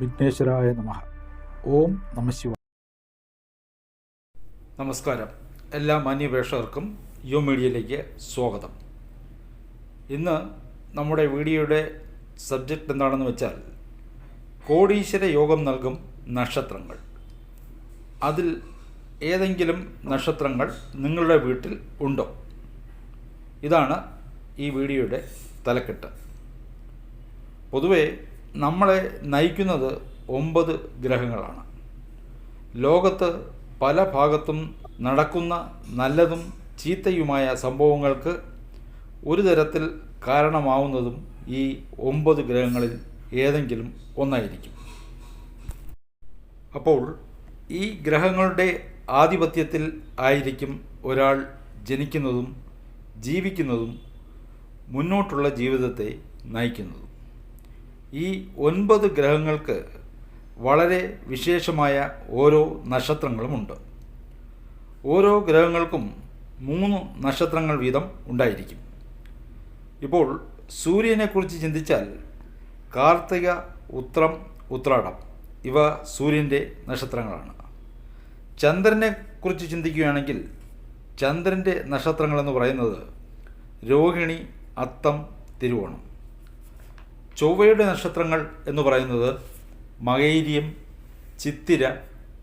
വിഘ്നേശ്വരായ നമഃ. ഓം നമശിവ നമസ്കാരം. എല്ലാ മാന്യപേക്ഷകർക്കും യു മീഡിയയിലേക്ക് സ്വാഗതം. ഇന്ന് നമ്മുടെ വീഡിയോയുടെ സബ്ജക്റ്റ് എന്താണെന്ന് വെച്ചാൽ കോടീശ്വര യോഗം നൽകും നക്ഷത്രങ്ങൾ. അതിൽ ഏതെങ്കിലും നക്ഷത്രങ്ങൾ നിങ്ങളുടെ വീട്ടിൽ ഉണ്ടോ? ഇതാണ് ഈ വീഡിയോയുടെ തലക്കെട്ട്. പൊതുവെ നമ്മളെ നയിക്കുന്നത് ഒമ്പത് ഗ്രഹങ്ങളാണ്. ലോകത്ത് പല ഭാഗത്തും നടക്കുന്ന നല്ലതും ചീത്തയുമായ സംഭവങ്ങൾക്ക് ഒരു തരത്തിൽ കാരണമാവുന്നതും ഈ ഒമ്പത് ഗ്രഹങ്ങളിൽ ഏതെങ്കിലും ഒന്നായിരിക്കും. അപ്പോൾ ഈ ഗ്രഹങ്ങളുടെ ആധിപത്യത്തിൽ ആയിരിക്കും ഒരാൾ ജനിക്കുന്നതും ജീവിക്കുന്നതും മുന്നോട്ടുള്ള ജീവിതത്തെ നയിക്കുന്നതും. ഈ ഒൻപത് ഗ്രഹങ്ങൾക്ക് വളരെ വിശേഷമായ ഓരോ നക്ഷത്രങ്ങളുമുണ്ട്. ഓരോ ഗ്രഹങ്ങൾക്കും മൂന്ന് നക്ഷത്രങ്ങൾ വീതം ഉണ്ടായിരിക്കും. ഇപ്പോൾ സൂര്യനെക്കുറിച്ച് ചിന്തിച്ചാൽ കാർത്തിക ഉത്രം ഉത്രാടം ഇവ സൂര്യന്റെ നക്ഷത്രങ്ങളാണ്. ചന്ദ്രനെക്കുറിച്ച് ചിന്തിക്കുകയാണെങ്കിൽ ചന്ദ്രന്റെ നക്ഷത്രങ്ങളെന്ന് പറയുന്നത് രോഹിണി അത്തം തിരുവോണം. ചൊവ്വയുടെ നക്ഷത്രങ്ങൾ എന്ന് പറയുന്നത് മകൈര്യം ചിത്തിര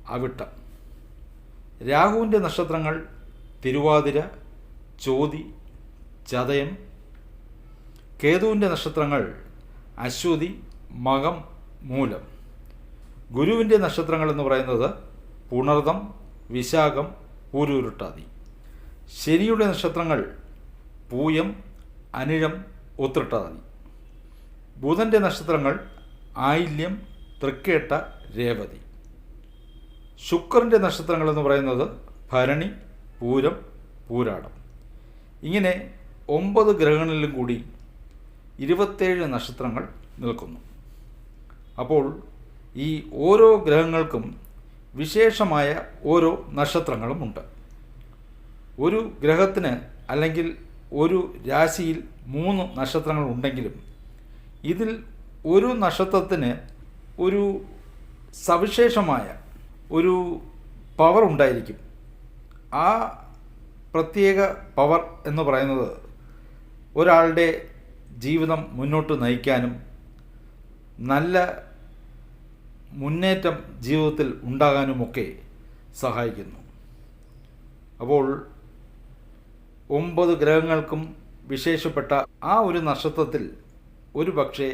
അവിട്ടം. രാഹുവിന്റെ നക്ഷത്രങ്ങൾ തിരുവാതിര ചോതി ചതയം. കേതുവിന്റെ നക്ഷത്രങ്ങൾ അശ്വതി മകം മൂലം. ഗുരുവിന്റെ നക്ഷത്രങ്ങൾ എന്ന് പറയുന്നത് പുണർദം വിശാഖം പൂരൂരുട്ടാതി ശനിയുടെ നക്ഷത്രങ്ങൾ പൂയം അനിഴം ഉത്രട്ടാതി. ബുധന്റെ നക്ഷത്രങ്ങൾ ആയില്യം തൃക്കേട്ട രേവതി. ശുക്രന്റെ നക്ഷത്രങ്ങൾ എന്ന് പറയുന്നത് ഭരണി പൂരം പൂരാടം. ഇങ്ങനെ ഒമ്പത് ഗ്രഹങ്ങളിലും കൂടി ഇരുപത്തേഴ് നക്ഷത്രങ്ങൾ നിൽക്കുന്നു. അപ്പോൾ ഈ ഓരോ ഗ്രഹങ്ങൾക്കും വിശേഷമായ ഓരോ നക്ഷത്രങ്ങളുമുണ്ട് ഒരു ഗ്രഹത്തിന് അല്ലെങ്കിൽ ഒരു രാശിയിൽ മൂന്ന് നക്ഷത്രങ്ങൾ ഉണ്ടെങ്കിലും ഇതിൽ ഒരു നക്ഷത്രത്തിന് ഒരു സവിശേഷമായ ഒരു പവർ ഉണ്ടായിരിക്കും. ആ പ്രത്യേക പവർ എന്ന് പറയുന്നത് ഒരാളുടെ ജീവിതം മുന്നോട്ട് നയിക്കാനും നല്ല മുന്നേറ്റം ജീവിതത്തിൽ ഉണ്ടാകാനുമൊക്കെ സഹായിക്കുന്നു. അപ്പോൾ ഒമ്പത് ഗ്രഹങ്ങൾക്കും വിശേഷപ്പെട്ട ആ ഒരു നക്ഷത്രത്തിൽ ഒരു പക്ഷേ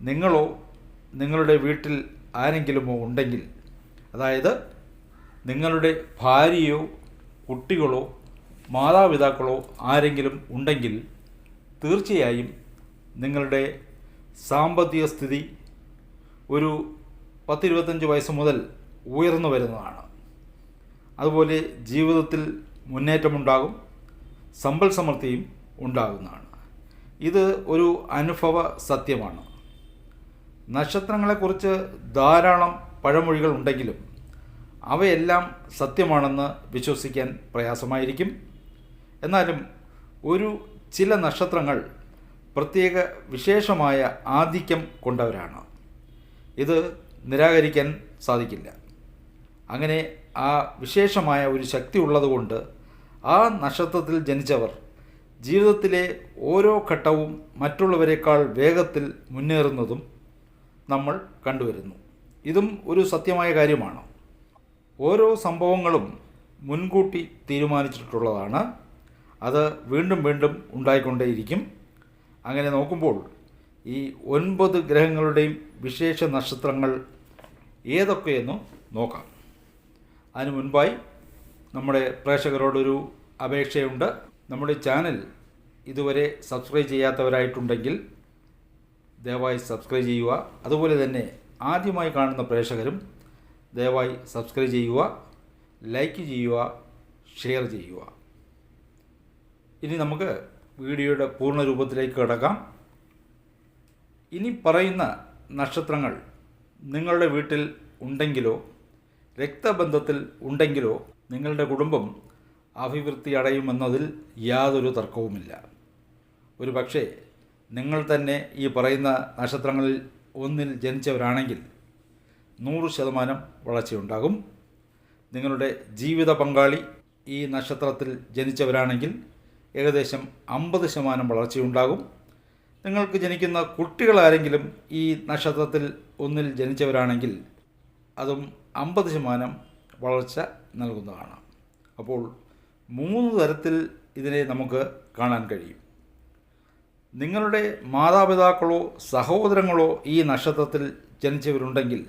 നിങ്ങളോ നിങ്ങളുടെ വീട്ടിൽ ആരെങ്കിലുമോ ഉണ്ടെങ്കിൽ അതായത് നിങ്ങളുടെ ഭാര്യയോ കുട്ടികളോ മാതാപിതാക്കളോ ആരെങ്കിലും ഉണ്ടെങ്കിൽ തീർച്ചയായും നിങ്ങളുടെ സാമ്പത്തിക സ്ഥിതി ഒരു പത്തിരുപത്തഞ്ച് വയസ്സ് മുതൽ ഉയർന്നു വരുന്നതാണ്. അതുപോലെ ജീവിതത്തിൽ മുന്നേറ്റമുണ്ടാകും സമ്പൽ സമൃദ്ധിയും ഉണ്ടാകുന്നതാണ്. ഇത് ഒരു അനുഭവ സത്യമാണ്. നക്ഷത്രങ്ങളെക്കുറിച്ച് ധാരാളം പഴമൊഴികൾ ഉണ്ടെങ്കിലും അവയെല്ലാം സത്യമാണെന്ന് വിശ്വസിക്കാൻ പ്രയാസമായിരിക്കും. എന്നാലും ഒരു ചില നക്ഷത്രങ്ങൾ പ്രത്യേക വിശേഷമായ ആധിക്യം കൊണ്ടവരാണ്. ഇത് നിരാകരിക്കാൻ സാധിക്കില്ല. അങ്ങനെ ആ വിശേഷമായ ഒരു ശക്തി ഉള്ളതുകൊണ്ട് ആ നക്ഷത്രത്തിൽ ജനിച്ചവർ ജീവിതത്തിലെ ഓരോ ഘട്ടവും മറ്റുള്ളവരെക്കാൾ വേഗത്തിൽ മുന്നേറുന്നതും നമ്മൾ കണ്ടുവരുന്നു. ഇതും ഒരു സത്യമായ കാര്യമാണ്. ഓരോ സംഭവങ്ങളും മുൻകൂട്ടി തീരുമാനിച്ചിട്ടുള്ളതാണ്. അത് വീണ്ടും വീണ്ടും ഉണ്ടായിക്കൊണ്ടേയിരിക്കും. അങ്ങനെ നോക്കുമ്പോൾ ഈ ഒൻപത് ഗ്രഹങ്ങളുടെയും വിശേഷ നക്ഷത്രങ്ങൾ ഏതൊക്കെയെന്ന് നോക്കാം. അതിനു മുൻപായി നമ്മുടെ പ്രേക്ഷകരോടൊരു അപേക്ഷയുണ്ട്. നമ്മുടെ ചാനൽ ഇതുവരെ സബ്സ്ക്രൈബ് ചെയ്യാത്തവരായിട്ടുണ്ടെങ്കിൽ ദയവായി സബ്സ്ക്രൈബ് ചെയ്യുക. അതുപോലെ തന്നെ ആദ്യമായി കാണുന്ന പ്രേക്ഷകരും ദയവായി സബ്സ്ക്രൈബ് ചെയ്യുക ലൈക്ക് ചെയ്യുക ഷെയർ ചെയ്യുക. ഇനി നമുക്ക് വീഡിയോയുടെ പൂർണ രൂപത്തിലേക്ക് കിടക്കാം. ഇനി പറയുന്ന നക്ഷത്രങ്ങൾ നിങ്ങളുടെ വീട്ടിൽ ഉണ്ടെങ്കിലോ രക്തബന്ധത്തിൽ ഉണ്ടെങ്കിലോ നിങ്ങളുടെ കുടുംബം അഭിവൃദ്ധി അടയുമെന്നതിൽ യാതൊരു തർക്കവുമില്ല. ഒരു പക്ഷേ നിങ്ങൾ തന്നെ ഈ പറയുന്ന നക്ഷത്രങ്ങളിൽ ഒന്നിൽ ജനിച്ചവരാണെങ്കിൽ നൂറ് ശതമാനം വളർച്ചയുണ്ടാകും. നിങ്ങളുടെ ജീവിത പങ്കാളി ഈ നക്ഷത്രത്തിൽ ജനിച്ചവരാണെങ്കിൽ ഏകദേശം അമ്പത് ശതമാനം വളർച്ചയുണ്ടാകും. നിങ്ങൾക്ക് ജനിക്കുന്ന കുട്ടികളാരെങ്കിലും ഈ നക്ഷത്രത്തിൽ ഒന്നിൽ ജനിച്ചവരാണെങ്കിൽ അതും അമ്പത് ശതമാനം വളർച്ച നൽകുന്നതാണ്. അപ്പോൾ മൂന്ന് തരത്തിൽ ഇതിനെ നമുക്ക് കാണാൻ കഴിയും. നിങ്ങളുടെ മാതാപിതാക്കളോ സഹോദരങ്ങളോ ഈ നക്ഷത്രത്തിൽ ജനിച്ചവരുണ്ടെങ്കിൽ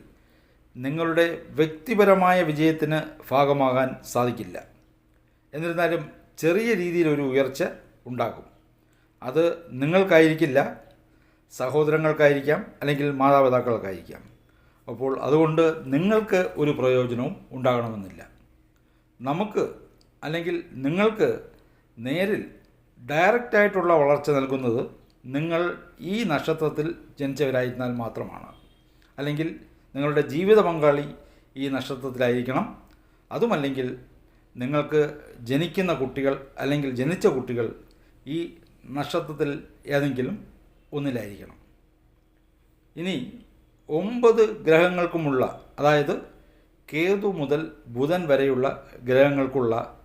നിങ്ങളുടെ വ്യക്തിപരമായ വിജയത്തിന് ഭാഗമാകാൻ സാധിക്കില്ല. എന്നിരുന്നാലും ചെറിയ രീതിയിലൊരു ഉയർച്ച ഉണ്ടാകും. അത് നിങ്ങൾക്കായിരിക്കില്ല സഹോദരങ്ങൾക്കായിരിക്കാം അല്ലെങ്കിൽ മാതാപിതാക്കൾക്കായിരിക്കാം. അപ്പോൾ അതുകൊണ്ട് നിങ്ങൾക്ക് ഒരു പ്രയോജനവും ഉണ്ടാകണമെന്നില്ല. നമുക്ക് അല്ലെങ്കിൽ നിങ്ങൾക്ക് നേരിൽ ഡയറക്റ്റായിട്ടുള്ള വളർച്ച നൽകുന്നത് നിങ്ങൾ ഈ നക്ഷത്രത്തിൽ ജനിച്ചവരായിരുന്നാൽ മാത്രമാണ്. അല്ലെങ്കിൽ നിങ്ങളുടെ ജീവിത പങ്കാളി ഈ നക്ഷത്രത്തിലായിരിക്കണം. അതുമല്ലെങ്കിൽ നിങ്ങൾക്ക് ജനിക്കുന്ന കുട്ടികൾ അല്ലെങ്കിൽ ജനിച്ച കുട്ടികൾ ഈ നക്ഷത്രത്തിൽ ഏതെങ്കിലും ഒന്നിലായിരിക്കണം. ഇനി ഒമ്പത് ഗ്രഹങ്ങൾക്കുമുള്ള അതായത് കേതു മുതൽ ബുധൻ വരെയുള്ള ഗ്രഹങ്ങൾക്കുള്ള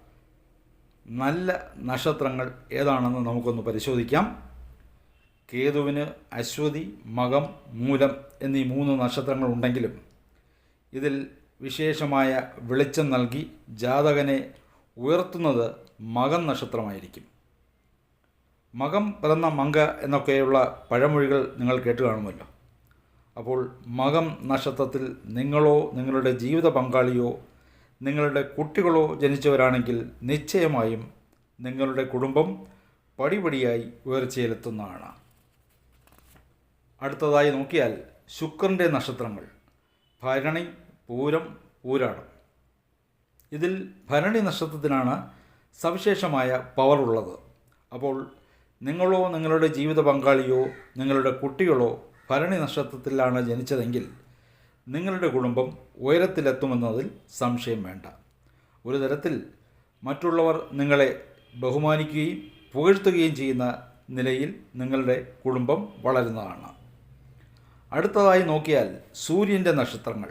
നല്ല നക്ഷത്രങ്ങൾ ഏതാണെന്ന് നമുക്കൊന്ന് പരിശോധിക്കാം. കേതുവിന് അശ്വതി മകം മൂലം എന്നീ മൂന്ന് നക്ഷത്രങ്ങൾ ഉണ്ടെങ്കിലും ഇതിൽ വിശേഷമായ വെളിച്ചം നൽകി ജാതകനെ ഉയർത്തുന്നത് മകം നക്ഷത്രമായിരിക്കും. മകം പിറന്ന മങ്ക എന്നൊക്കെയുള്ള പഴമൊഴികൾ നിങ്ങൾ കേട്ട് കാണുമല്ലോ. അപ്പോൾ മകം നക്ഷത്രത്തിൽ നിങ്ങളോ നിങ്ങളുടെ ജീവിത പങ്കാളിയോ നിങ്ങളുടെ കുട്ടികളോ ജനിച്ചവരാണെങ്കിൽ നിശ്ചയമായും നിങ്ങളുടെ കുടുംബം പടിപടിയായി ഉയർച്ചയിലെത്തുന്നതാണ്. അടുത്തതായി നോക്കിയാൽ ശുക്രന്റെ നക്ഷത്രങ്ങൾ. ഭരണി പൂരം പൂരാടം. ഇതിൽ ഭരണി നക്ഷത്രത്തിനാണ് സവിശേഷമായ പവർ ഉള്ളത്. അപ്പോൾ നിങ്ങളോ നിങ്ങളുടെ ജീവിത പങ്കാളിയോ നിങ്ങളുടെ കുട്ടികളോ ഭരണി നക്ഷത്രത്തിലാണ് ജനിച്ചതെങ്കിൽ നിങ്ങളുടെ കുടുംബം ഉയരത്തിലെത്തുമെന്നതിൽ സംശയം വേണ്ട. ഒരു തരത്തിൽ മറ്റുള്ളവർ നിങ്ങളെ ബഹുമാനിക്കുകയും പുകഴ്ത്തുകയും ചെയ്യുന്ന നിലയിൽ നിങ്ങളുടെ കുടുംബം വളരുന്നതാണ്. അടുത്തതായി നോക്കിയാൽ സൂര്യന്റെ നക്ഷത്രങ്ങൾ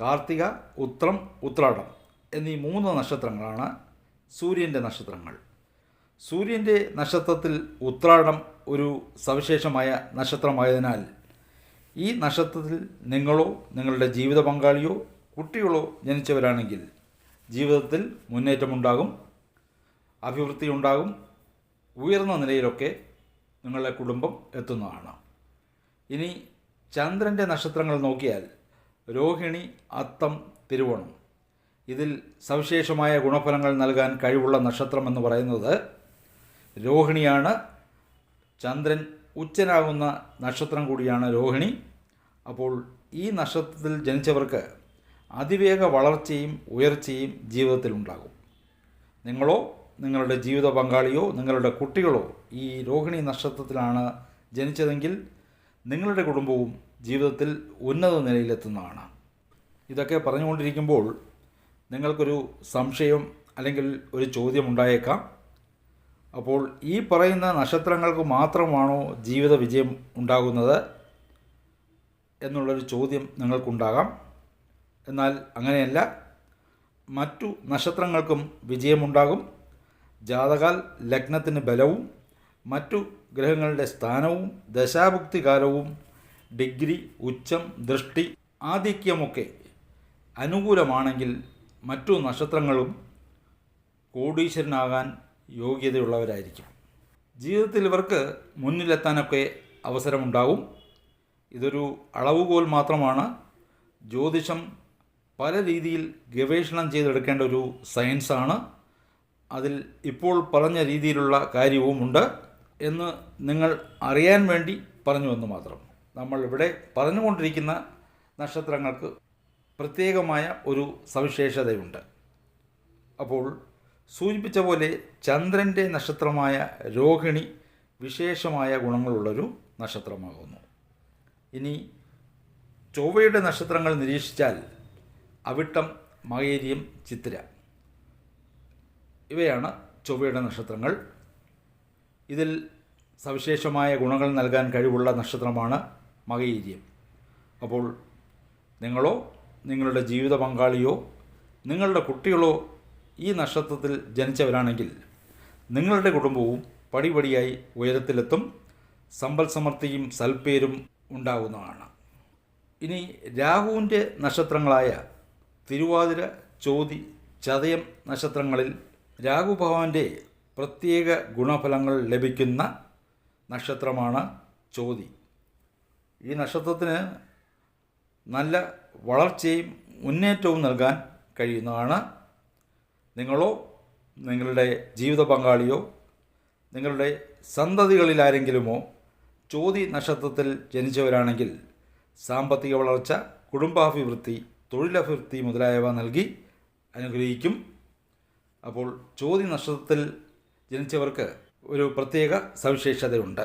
കാർത്തിക ഉത്രം ഉത്രാടം എന്നീ മൂന്ന് നക്ഷത്രങ്ങളാണ് സൂര്യന്റെ നക്ഷത്രങ്ങൾ. സൂര്യന്റെ നക്ഷത്രത്തിൽ ഉത്രാടം ഒരു സവിശേഷമായ നക്ഷത്രമായതിനാൽ ഈ നക്ഷത്രത്തിൽ നിങ്ങളോ നിങ്ങളുടെ ജീവിത പങ്കാളിയോ കുട്ടികളോ ജനിച്ചവരാണെങ്കിൽ ജീവിതത്തിൽ മുന്നേറ്റമുണ്ടാകും അഭിവൃദ്ധി ഉണ്ടാകും ഉയർന്ന നിലയിലൊക്കെ നിങ്ങളുടെ കുടുംബം എത്തുന്നതാണ്. ഇനി ചന്ദ്രന്റെ നക്ഷത്രങ്ങൾ നോക്കിയാൽ രോഹിണി അത്തം തിരുവോണം. ഇതിൽ സവിശേഷമായ ഗുണഫലങ്ങൾ നൽകാൻ കഴിവുള്ള നക്ഷത്രം എന്ന് പറയുന്നത് രോഹിണിയാണ്. ചന്ദ്രൻ ഉച്ചനാകുന്ന നക്ഷത്രം കൂടിയാണ് രോഹിണി. അപ്പോൾ ഈ നക്ഷത്രത്തിൽ ജനിച്ചവർക്ക് അതിവേഗ വളർച്ചയും ഉയർച്ചയും ജീവിതത്തിൽ ഉണ്ടാകും. നിങ്ങളോ നിങ്ങളുടെ ജീവിത പങ്കാളിയോ നിങ്ങളുടെ കുട്ടികളോ ഈ രോഹിണി നക്ഷത്രത്തിലാണ് ജനിച്ചതെങ്കിൽ നിങ്ങളുടെ കുടുംബവും ജീവിതത്തിൽ ഉന്നത നിലയിലെത്തുന്നതാണ്. ഇതൊക്കെ പറഞ്ഞുകൊണ്ടിരിക്കുമ്പോൾ നിങ്ങൾക്കൊരു സംശയം അല്ലെങ്കിൽ ഒരു ചോദ്യം ഉണ്ടായേക്കാം. അപ്പോൾ ഈ പറയുന്ന നക്ഷത്രങ്ങൾക്ക് മാത്രമാണോ ജീവിത വിജയം ഉണ്ടാകുന്നത് എന്നുള്ളൊരു ചോദ്യം നിങ്ങൾക്കുണ്ടാകാം. എന്നാൽ അങ്ങനെയല്ല മറ്റു നക്ഷത്രങ്ങൾക്കും വിജയമുണ്ടാകും. ജാതകാൽ ലഗ്നത്തിന് ബലവും മറ്റു ഗ്രഹങ്ങളുടെ സ്ഥാനവും ദശാഭുക്തി കാലവും ഡിഗ്രി ഉച്ചം ദൃഷ്ടി ആധിക്യമൊക്കെ അനുകൂലമാണെങ്കിൽ മറ്റു നക്ഷത്രങ്ങളും കോടീശ്വരനാകാൻ യോഗ്യതയുള്ളവരായിരിക്കും. ജീവിതത്തിൽ ഇവർക്ക് മുന്നിലെത്താനൊക്കെ അവസരമുണ്ടാകും. ഇതൊരു അളവുകോൽ മാത്രമാണ്. ജ്യോതിഷം പല രീതിയിൽ ഗവേഷണം ചെയ്തെടുക്കേണ്ട ഒരു സയൻസാണ്. അതിൽ ഇപ്പോൾ പറഞ്ഞ രീതിയിലുള്ള കാര്യവുമുണ്ട് എന്ന് നിങ്ങൾ അറിയാൻ വേണ്ടി പറഞ്ഞു എന്ന് മാത്രം. നമ്മൾ ഇവിടെ പറഞ്ഞുകൊണ്ടിരിക്കുന്ന നക്ഷത്രങ്ങൾക്ക് പ്രത്യേകമായ ഒരു സവിശേഷതയുണ്ട്. അപ്പോൾ സൂചിപ്പിച്ച പോലെ ചന്ദ്രന്റെ നക്ഷത്രമായ രോഹിണി വിശേഷമായ ഗുണങ്ങളുള്ളൊരു നക്ഷത്രമാകുന്നു. ഇനി ചൊവ്വയുടെ നക്ഷത്രങ്ങൾ നിരീക്ഷിച്ചാൽ അവിട്ടം മകേരിയം ചിത്തിര. ഇവയാണ് ചൊവ്വയുടെ നക്ഷത്രങ്ങൾ. ഇതിൽ സവിശേഷമായ ഗുണങ്ങൾ നൽകാൻ കഴിവുള്ള നക്ഷത്രമാണ് മകയിര്യം അപ്പോൾ നിങ്ങളോ നിങ്ങളുടെ ജീവിത പങ്കാളിയോ നിങ്ങളുടെ കുട്ടികളോ ഈ നക്ഷത്രത്തിൽ ജനിച്ചവരാണെങ്കിൽ നിങ്ങളുടെ കുടുംബവും പടിപടിയായി ഉയരത്തിലെത്തും സമ്പൽ സമൃദ്ധിയും സൽപ്പേരും ഉണ്ടാകുന്നതാണ് ഇനി രാഹുവിന്റെ നക്ഷത്രങ്ങളായ തിരുവാതിര ചോതി ചതയം നക്ഷത്രങ്ങളിൽ രാഹു ഭഗവാന്റെ പ്രത്യേക ഗുണഫലങ്ങൾ ലഭിക്കുന്ന നക്ഷത്രമാണ് ചോതി. ഈ നക്ഷത്രത്തിന് നല്ല വളർച്ചയും മുന്നേറ്റവും നൽകാൻ കഴിയുന്നതാണ് നിങ്ങളോ നിങ്ങളുടെ ജീവിത പങ്കാളിയോ നിങ്ങളുടെ സന്തതികളിൽ ആരെങ്കിലുമോ ചോതി നക്ഷത്രത്തിൽ ജനിച്ചവരാണെങ്കിൽ സാമ്പത്തിക വളർച്ച കുടുംബാഭിവൃദ്ധി തൊഴിലഭിവൃദ്ധി മുതലായവ നൽകി അനുഗ്രഹിക്കും. അപ്പോൾ ചോതി നക്ഷത്രത്തിൽ ജനിച്ചവർക്ക് ഒരു പ്രത്യേക സവിശേഷതയുണ്ട്.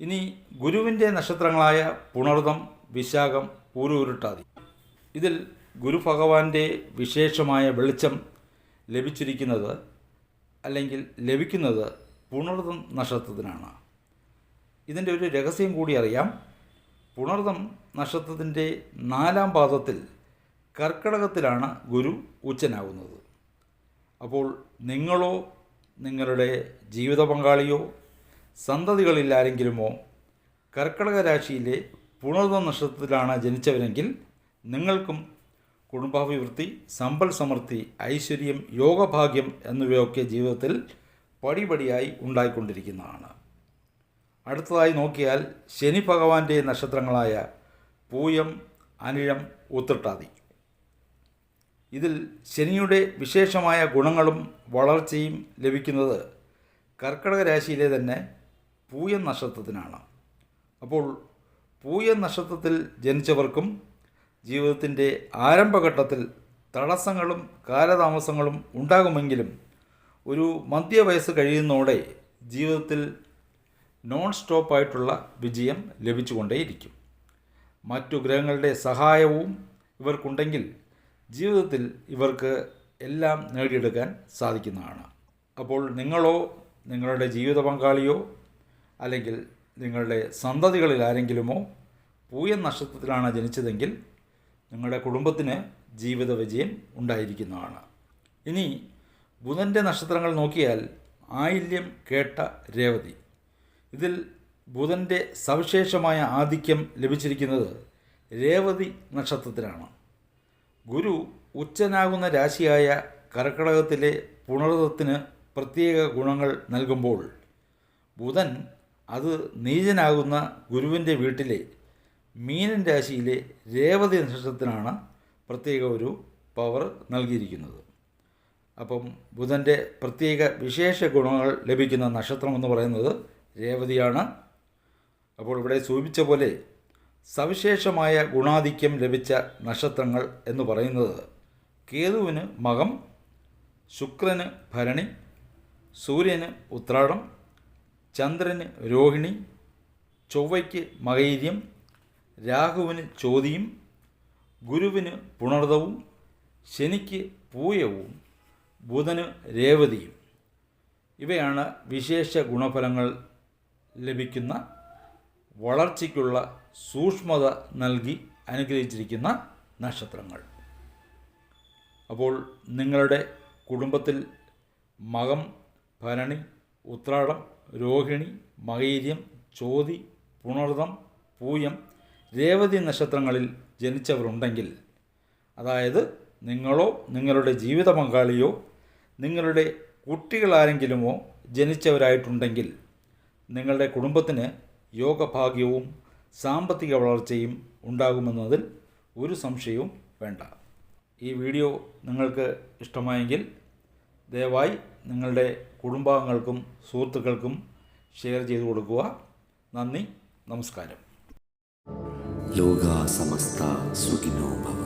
ഇനി ഗുരുവിന്റെ നക്ഷത്രങ്ങളായ പുണർതം വിശാഖം പൂരുരുട്ടാതി. ഇതിൽ ഗുരു ഭഗവാന്റെ വിശേഷമായ വെളിച്ചം ലഭിച്ചിരിക്കുന്നത് അല്ലെങ്കിൽ ലഭിക്കുന്നത് പുണർദം നക്ഷത്രത്തിനാണ്. ഇതിന്റെ ഒരു രഹസ്യം കൂടി അറിയാം. പുണർദം നക്ഷത്രത്തിന്റെ നാലാം പാദത്തിൽ കർക്കിടകത്തിലാണ് ഗുരു ഉച്ചനാകുന്നത്. അപ്പോൾ നിങ്ങളോ നിങ്ങളുടെ ജീവിത പങ്കാളിയോ സന്തതികളിൽ ആരെങ്കിലുമോ കർക്കടക രാശിയിലെ പുണർതം നക്ഷത്രത്തിലാണ് ജനിച്ചവരെങ്കിൽ നിങ്ങൾക്കും കുടുംബാഭിവൃദ്ധി സമ്പൽ സമൃദ്ധി ഐശ്വര്യം യോഗഭാഗ്യം എന്നിവയൊക്കെ ജീവിതത്തിൽ പടിപടിയായി ഉണ്ടായിക്കൊണ്ടിരിക്കുന്നതാണ്. അടുത്തതായി നോക്കിയാൽ ശനി ഭഗവാന്റെ നക്ഷത്രങ്ങളായ പൂയം അനിഴം ഉത്രട്ടാതി. ഇതിൽ ശനിയുടെ വിശേഷമായ ഗുണങ്ങളും വളർച്ചയും ലഭിക്കുന്നത് കർക്കടക രാശിയിലെ തന്നെ പൂയം നക്ഷത്രത്തിനാണ്. അപ്പോൾ പൂയം നക്ഷത്രത്തിൽ ജനിച്ചവർക്കും ജീവിതത്തിന്റെ ആരംഭഘട്ടത്തിൽ തടസ്സങ്ങളും കാലതാമസങ്ങളും ഉണ്ടാകുമെങ്കിലും ഒരു മധ്യവയസ്സ് കഴിയുന്നതോടെ ജീവിതത്തിൽ നോൺ സ്റ്റോപ്പായിട്ടുള്ള വിജയം ലഭിച്ചുകൊണ്ടേയിരിക്കും. മറ്റു ഗ്രഹങ്ങളുടെ സഹായവും ഇവർക്കുണ്ടെങ്കിൽ ജീവിതത്തിൽ ഇവർക്ക് എല്ലാം നേടിയെടുക്കാൻ സാധിക്കുന്നതാണ്. അപ്പോൾ നിങ്ങളോ നിങ്ങളുടെ ജീവിത പങ്കാളിയോ അല്ലെങ്കിൽ നിങ്ങളുടെ സന്തതികളിൽ ആരെങ്കിലുമോ പൂയ നക്ഷത്രത്തിലാണ് ജനിച്ചതെങ്കിൽ നിങ്ങളുടെ കുടുംബത്തിന് ജീവിത വിജയം ഉണ്ടായിരിക്കുന്നതാണ്. ഇനി ബുധന്റെ നക്ഷത്രങ്ങൾ നോക്കിയാൽ ആയില്യം കേട്ട രേവതി. ഇതിൽ ബുധന്റെ സവിശേഷമായ ആധിക്യം ലഭിച്ചിരിക്കുന്നത് രേവതി നക്ഷത്രത്തിലാണ്. ഗുരു ഉച്ചനാകുന്ന രാശിയായ കർക്കടകത്തിലെ പുണർതത്തിന് പ്രത്യേക ഗുണങ്ങൾ നൽകുമ്പോൾ ബുധൻ അത് നീചനാകുന്ന ഗുരുവിന്റെ വീട്ടിലെ മീനൻ രാശിയിലെ രേവതി നക്ഷത്രത്തിനാണ് പ്രത്യേക ഒരു പവർ നൽകിയിരിക്കുന്നത്. അപ്പം ബുധന്റെ പ്രത്യേക വിശേഷ ഗുണങ്ങൾ ലഭിക്കുന്ന നക്ഷത്രം എന്ന് പറയുന്നത് രേവതിയാണ്. അപ്പോൾ ഇവിടെ സൂചിപ്പിച്ച പോലെ സവിശേഷമായ ഗുണാധിക്യം ലഭിച്ച നക്ഷത്രങ്ങൾ എന്ന് പറയുന്നത് കേതുവിന് മകം ശുക്രന് ഭരണി സൂര്യന് ഉത്രാടം ചന്ദ്രന് രോഹിണി ചൊവ്വയ്ക്ക് മകൈര്യം രാഹുവിന് ചോതിയും ഗുരുവിന് പുണർദവും ശനിക്ക് പൂയവും ബുധന് രേവതിയും. ഇവയാണ് വിശേഷ ഗുണഫലങ്ങൾ ലഭിക്കുന്ന വളർച്ചയ്ക്കുള്ള സൂക്ഷ്മത നൽകി അനുഗ്രഹിച്ചിരിക്കുന്ന നക്ഷത്രങ്ങൾ. അപ്പോൾ നിങ്ങളുടെ കുടുംബത്തിൽ മകം ഭരണി ഉത്രാടം രോഹിണി മകൈര്യം ചോതി പുണർദം പൂയം രേവതി നക്ഷത്രങ്ങളിൽ ജനിച്ചവരുണ്ടെങ്കിൽ അതായത് നിങ്ങളോ നിങ്ങളുടെ ജീവിത പങ്കാളിയോ നിങ്ങളുടെ കുട്ടികളാരെങ്കിലുമോ ജനിച്ചവരായിട്ടുണ്ടെങ്കിൽ നിങ്ങളുടെ കുടുംബത്തിന് യോഗഭാഗ്യവും സാമ്പത്തിക വളർച്ചയും ഉണ്ടാകുമെന്നതിൽ ഒരു സംശയവും വേണ്ട. ഈ വീഡിയോ നിങ്ങൾക്ക് ഇഷ്ടമായെങ്കിൽ ദയവായി നിങ്ങളുടെ കുടുംബാംഗങ്ങൾക്കും സുഹൃത്തുക്കൾക്കും ഷെയർ ചെയ്തു കൊടുക്കുക. നന്ദി നമസ്കാരം. ヨガサマスター・スギノーババ